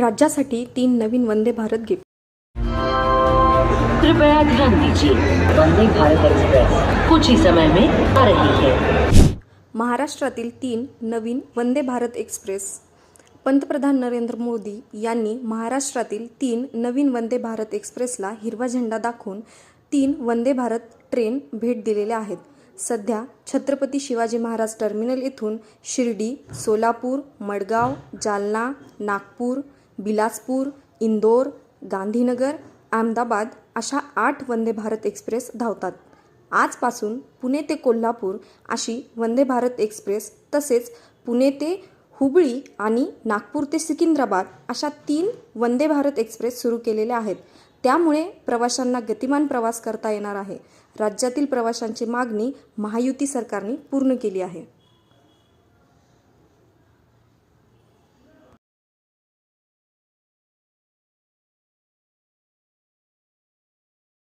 राज्यासाठी तीन नवीन वंदे भारत गिफ्ट. कृपया ध्यान दीजिए वंदे भारत एक्सप्रेस कुछ ही समय में आ रही है। महाराष्ट्रातील तीन नवीन वंदे भारत एक्सप्रेस. पंतप्रधान नरेंद्र मोदी यांनी महाराष्ट्रातील तीन नवीन वंदे भारत एक्सप्रेसला हिरवा झेंडा दाखवून तीन वंदे भारत ट्रेन भेट दिलेल्या आहेत. सध्या छत्रपती शिवाजी महाराज टर्मिनल येथून शिर्डी सोलापूर मडगाव जालना नागपूर बिलासपूर इंदोर गांधीनगर अहमदाबाद अशा आठ वंदे भारत एक्सप्रेस धावतात. आजपासून पुणे ते कोल्हापूर अशी वंदे भारत एक्सप्रेस तसेच पुणे ते हुबळी आणि नागपूर ते सिकिंद्राबाद अशा तीन वंदे भारत एक्सप्रेस सुरू केलेल्या आहेत. त्यामुळे प्रवाशांना गतिमान प्रवास करता येणार आहे. राज्यातील प्रवाशांची मागणी महायुती सरकारने पूर्ण केली आहे.